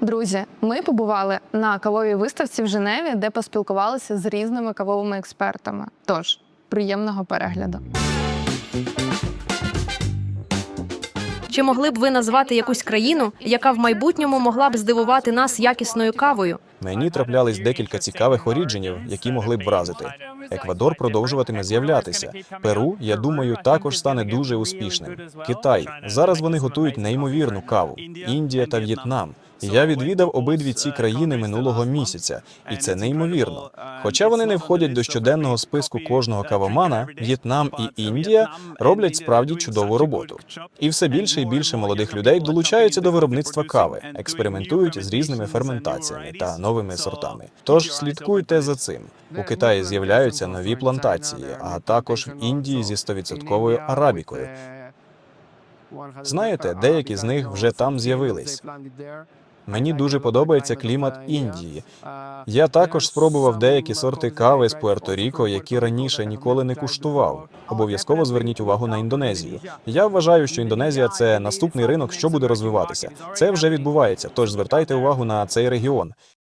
Друзі, ми побували на кавовій виставці в Женеві, де поспілкувалися з різними кавовими експертами. Тож, приємного перегляду. Чи могли б ви назвати якусь країну, яка в майбутньому могла б здивувати нас якісною кавою? Мені траплялись декілька цікавих орідженів, які могли б вразити. Еквадор продовжуватиме з'являтися. Перу, я думаю, також стане дуже успішним. Китай зараз вони готують неймовірну каву. Індія та В'єтнам. Я відвідав обидві ці країни минулого місяця, і це неймовірно. Хоча вони не входять до щоденного списку кожного кавомана, В'єтнам і Індія роблять справді чудову роботу. І все більше і більше молодих людей долучаються до виробництва кави, експериментують з різними ферментаціями та новими сортами. Тож слідкуйте за цим. У Китаї з'являються нові плантації, а також в Індії зі 100% арабікою. Знаєте, деякі з них вже там з'явились. Мені дуже подобається клімат Індії. Я також спробував деякі сорти кави з Пуерто-Ріко, які раніше ніколи не куштував. Обов'язково зверніть увагу на Індонезію. Я вважаю, що Індонезія це наступний ринок, що буде розвиватися. Це вже відбувається. Тож звертайте увагу на цей регіон.